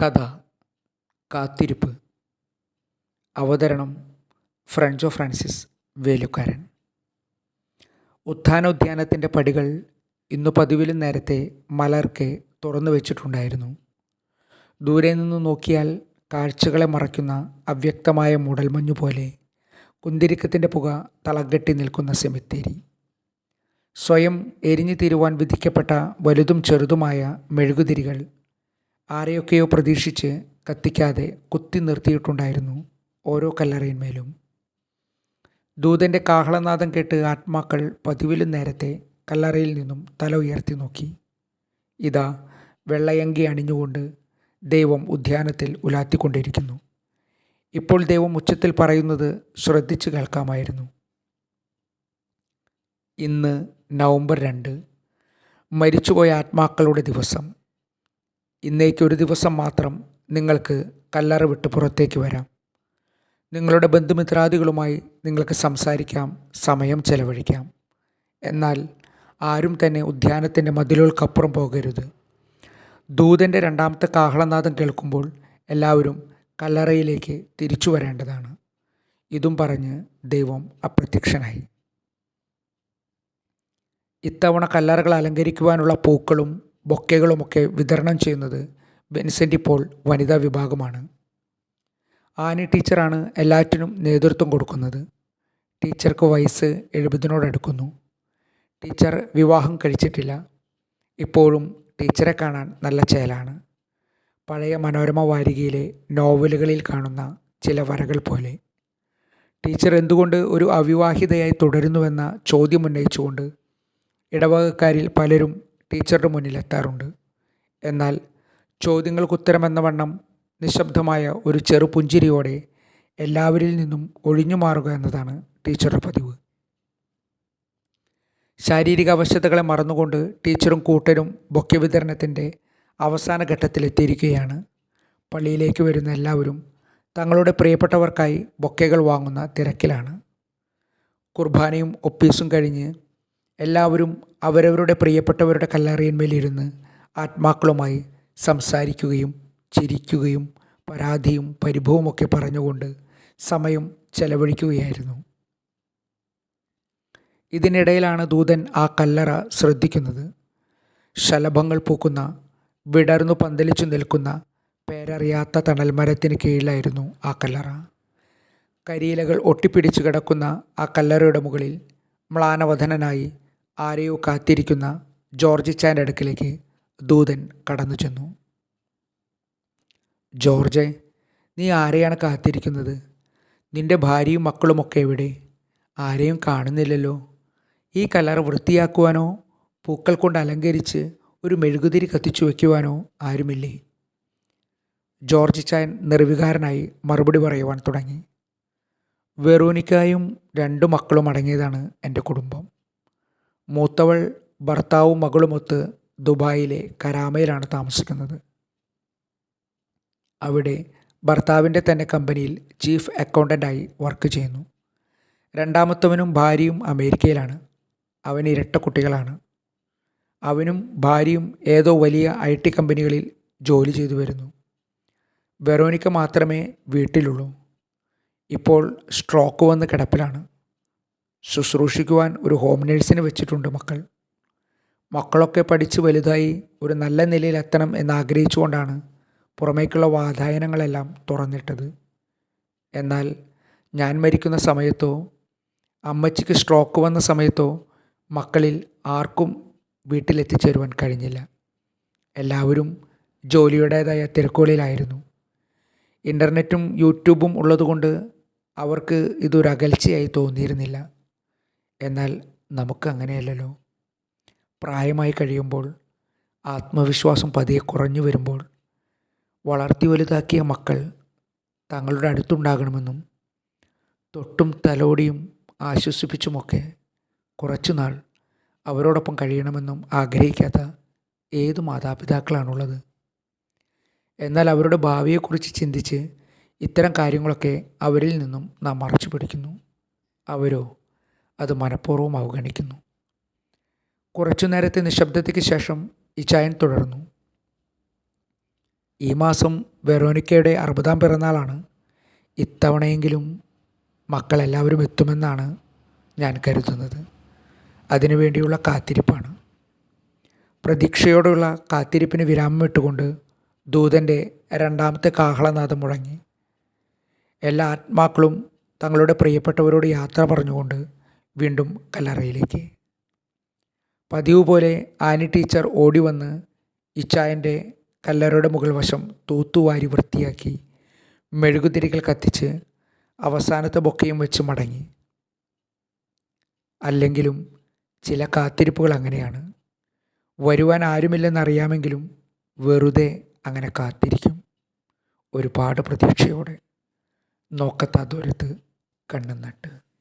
കഥ കാത്തിരിപ്പ് അവതരണം ഫ്രഞ്ചോ ഫ്രാൻസിസ് വേലുക്കാരൻ. ഉത്ഥാനോദ്യാനത്തിന്റെ പടികൾ ഇന്നു പതിവിലും നേരത്തെ മലർക്കെ തുറന്നു വെച്ചിട്ടുണ്ടായിരുന്നു. ദൂരെ നിന്ന് നോക്കിയാൽ കാഴ്ചകളെ മറയ്ക്കുന്ന അവ്യക്തമായ മൂടൽമഞ്ഞു പോലെ കുന്തിരിക്കത്തിന്റെ പുക തളകെട്ടി നിൽക്കുന്ന സെമിത്തേരി. സ്വയം എരിഞ്ഞു തീരുവാൻ വിധിക്കപ്പെട്ട വലുതും ചെറുതുമായ മെഴുകുതിരികൾ ആരെയൊക്കെയോ പ്രതീക്ഷിച്ച് കത്തിക്കാതെ കുത്തി നിർത്തിയിട്ടുണ്ടായിരുന്നു ഓരോ കല്ലറയിന്മേലും. ദൂതന്റെ കാഹളനാദം കേട്ട് ആത്മാക്കൾ പതിവിലും നേരത്തെ കല്ലറയിൽ നിന്നും തല ഉയർത്തി നോക്കി. ഇതാ വെള്ളയങ്കി അണിഞ്ഞുകൊണ്ട് ദൈവം ഉദ്യാനത്തിൽ ഉലാത്തിക്കൊണ്ടിരിക്കുന്നു. ഇപ്പോൾ ദൈവം ഉച്ചത്തിൽ പറയുന്നത് ശ്രദ്ധിച്ചു കേൾക്കാമായിരുന്നു. ഇന്ന് നവംബർ രണ്ട് മരിച്ചുപോയ ആത്മാക്കളുടെ ദിവസം. ഇന്നേക്ക് ഒരു ദിവസം മാത്രം നിങ്ങൾക്ക് കല്ലറ വിട്ട് പുറത്തേക്ക് വരാം. നിങ്ങളുടെ ബന്ധുമിത്രാദികളുമായി നിങ്ങൾക്ക് സംസാരിക്കാം സമയം ചെലവഴിക്കാം. എന്നാൽ ആരും തന്നെ ഉദ്യാനത്തിന്റെ മതിലുകൾക്കപ്പുറം പോകരുത്. ദൂതന്റെ രണ്ടാമത്തെ കാഹളനാദം കേൾക്കുമ്പോൾ എല്ലാവരും കല്ലറയിലേക്ക് തിരിച്ചു വരേണ്ടതാണ്. ഇതും പറഞ്ഞ് ദൈവം അപ്രത്യക്ഷനായി. ഇത്തവണ കല്ലറകൾ അലങ്കരിക്കുവാനുള്ള പൂക്കളും ബൊക്കകളുമൊക്കെ വിതരണം ചെയ്യുന്നത് ബെൻസെന്റ് ഇപ്പോൾ വനിതാ വിഭാഗമാണ്. ആനി ടീച്ചറാണ് എല്ലാറ്റിനും നേതൃത്വം കൊടുക്കുന്നത്. ടീച്ചർക്ക് വയസ്സ് എഴുപതിനോടടുക്കുന്നു. ടീച്ചർ വിവാഹം കഴിച്ചിട്ടില്ല. ഇപ്പോഴും ടീച്ചറെ കാണാൻ നല്ല ചേലാണ്. പഴയ മനോരമ വാരികയിലെ നോവലുകളിൽ കാണുന്ന ചില വരകൾ പോലെ. ടീച്ചർ എന്തുകൊണ്ട് ഒരു അവിവാഹിതയായി തുടരുന്നുവെന്ന ചോദ്യം ഉന്നയിച്ചുകൊണ്ട് ഇടവകക്കാരിൽ പലരും ടീച്ചറുടെ മുന്നിലെത്താറുണ്ട്. എന്നാൽ ചോദ്യങ്ങൾക്കുത്തരമെന്ന വണ്ണം നിശബ്ദമായ ഒരു ചെറുപുഞ്ചിരിയോടെ എല്ലാവരിൽ നിന്നും ഒഴിഞ്ഞു മാറുക എന്നതാണ് ടീച്ചറുടെ പതിവ്. ശാരീരിക അവശതകളെ മറന്നുകൊണ്ട് ടീച്ചറും കൂട്ടരും ബൊക്കെ വിതരണത്തിന്റെ അവസാന ഘട്ടത്തിലെത്തിയിരിക്കുകയാണ്. പള്ളിയിലേക്ക് വരുന്ന എല്ലാവരും തങ്ങളുടെ പ്രിയപ്പെട്ടവർക്കായി ബൊക്കകൾ വാങ്ങുന്ന തിരക്കിലാണ്. കുർബാനയും ഒപ്പീസും കഴിഞ്ഞ് എല്ലാവരും അവരവരുടെ പ്രിയപ്പെട്ടവരുടെ കല്ലറിയന്മേലിരുന്ന് ആത്മാക്കളുമായി സംസാരിക്കുകയും ചിരിക്കുകയും പരാതിയും പരിഭവമൊക്കെ പറഞ്ഞുകൊണ്ട് സമയം ചെലവഴിക്കുകയായിരുന്നു. ഇതിനിടയിലാണ് ദൂതൻ ആ കല്ലറ ശ്രദ്ധിക്കുന്നത്. ശലഭങ്ങൾ പൂക്കുന്ന വിടർന്നു പന്തലിച്ചു നിൽക്കുന്ന പേരറിയാത്ത തണൽമരത്തിന് കീഴിലായിരുന്നു ആ കല്ലറ. കരിയിലകൾ ഒട്ടിപ്പിടിച്ചു കിടക്കുന്ന ആ കല്ലറയുടെ മുകളിൽ മ്ലാനവധനനായി ആരെയോ കാത്തിരിക്കുന്ന ജോർജ് ചാന്റെ അടുക്കിലേക്ക് ദൂതൻ കടന്നു ചെന്നു. ജോർജെ നീ ആരെയാണ് കാത്തിരിക്കുന്നത്? നിന്റെ ഭാര്യയും മക്കളുമൊക്കെ എവിടെ? ആരെയും കാണുന്നില്ലല്ലോ. ഈ കലർ വൃത്തിയാക്കുവാനോ പൂക്കൾ കൊണ്ട് അലങ്കരിച്ച് ഒരു മെഴുകുതിരി കത്തിച്ചു വയ്ക്കുവാനോ ആരുമില്ലേ? ജോർജ് ചാൻ നിർവികാരനായി മറുപടി പറയുവാൻ തുടങ്ങി. വെറോനിക്കായും രണ്ടു മക്കളും അടങ്ങിയതാണ് എന്റെ കുടുംബം. മൂത്തവൾ ഭർത്താവും മകളുമൊത്ത് ദുബായിലെ കരാമയിലാണ് താമസിക്കുന്നത്. അവിടെ ഭർത്താവിന്റെ തന്നെ കമ്പനിയിൽ ചീഫ് അക്കൗണ്ടന്റായി വർക്ക് ചെയ്യുന്നു. രണ്ടാമത്തവനും ഭാര്യയും അമേരിക്കയിലാണ്. അവന് ഇരട്ട കുട്ടികളാണ്. അവനും ഭാര്യയും ഏതോ വലിയ ഐ ടി കമ്പനികളിൽ ജോലി ചെയ്തു വരുന്നു. വെറോനിക്ക മാത്രമേ വീട്ടിലുള്ളൂ. ഇപ്പോൾ സ്ട്രോക്ക് വന്ന് കിടപ്പിലാണ്. ശുശ്രൂഷിക്കുവാൻ ഒരു ഹോം നേഴ്സിനെ വെച്ചിട്ടുണ്ട് മക്കൾ. മക്കളൊക്കെ പഠിച്ച് വലുതായി ഒരു നല്ല നിലയിലെത്തണം എന്നാഗ്രഹിച്ചുകൊണ്ടാണ് പുറമേക്കുള്ള വാതായനങ്ങളെല്ലാം തുറന്നിട്ടത്. എന്നാൽ ഞാൻ മരിക്കുന്ന സമയത്തോ അമ്മച്ചിക്ക് സ്ട്രോക്ക് വന്ന സമയത്തോ മക്കളിൽ ആർക്കും വീട്ടിലെത്തിച്ചേരുവാൻ കഴിഞ്ഞില്ല. എല്ലാവരും ജോലിയുടേതായ തിരക്കുകളിലായിരുന്നു. ഇന്റർനെറ്റും യൂട്യൂബും ഉള്ളതുകൊണ്ട് അവർക്ക് ഇതൊരകൽച്ചയായി തോന്നിയിരുന്നില്ല. എന്നാൽ നമുക്ക് അങ്ങനെയല്ലല്ലോ പ്രായമായി കഴിയുമ്പോൾ ആത്മവിശ്വാസം പതിയെ കുറഞ്ഞു വരുമ്പോൾ വളർത്തി വലുതാക്കിയ മക്കൾ തങ്ങളുടെ അടുത്തുണ്ടാകണമെന്നും തൊട്ടും തലോടിയും ആശ്വസിപ്പിച്ചുമൊക്കെ കുറച്ചുനാൾ അവരോടൊപ്പം കഴിയണമെന്നും ആഗ്രഹിക്കാത്ത ഏത് മാതാപിതാക്കളാണുള്ളത്. എന്നാൽ അവരുടെ ഭാവിയെക്കുറിച്ച് ചിന്തിച്ച് ഇത്തരം കാര്യങ്ങളൊക്കെ അവരിൽ നിന്നും നാം മറച്ചു പിടിക്കുന്നു. അവരോ? അത് മനഃപൂർവം അവഗണിക്കുന്നു. കുറച്ചു നേരത്തെ നിശബ്ദതയ്ക്ക് ശേഷം ഇച്ചായൻ തുടർന്നു. ഈ മാസം വെറോനിക്കയുടെ അറുപതാം പിറന്നാളാണ്. ഇത്തവണയെങ്കിലും മക്കളെല്ലാവരും എത്തുമെന്നാണ് ഞാൻ കരുതുന്നത്. അതിനുവേണ്ടിയുള്ള കാത്തിരിപ്പാണ്. പ്രതീക്ഷയോടുള്ള കാത്തിരിപ്പിന് വിരാമം ഇട്ടുകൊണ്ട് ദൂതന്റെ രണ്ടാമത്തെ കാഹളനാഥം മുഴങ്ങി. എല്ലാ ആത്മാക്കളും തങ്ങളുടെ പ്രിയപ്പെട്ടവരോട് യാത്ര പറഞ്ഞുകൊണ്ട് വീണ്ടും കല്ലറയിലേക്ക്. പതിവ് പോലെ ആനി ടീച്ചർ ഓടി വന്ന് ഇച്ചായന്റെ കല്ലറയുടെ മുകൾ വശം തൂത്തുവാരി വൃത്തിയാക്കി മെഴുകുതിരികൾ കത്തിച്ച് അവസാനത്തെ ബൊക്കയും വെച്ച് മടങ്ങി. അല്ലെങ്കിലും ചില കാത്തിരിപ്പുകൾ അങ്ങനെയാണ്. വരുവാൻ ആരുമില്ലെന്നറിയാമെങ്കിലും വെറുതെ അങ്ങനെ കാത്തിരിക്കും. ഒരുപാട് പ്രതീക്ഷയോടെ. നോക്കത്താ ദൂരത്ത് കണ്ണും നട്ട്.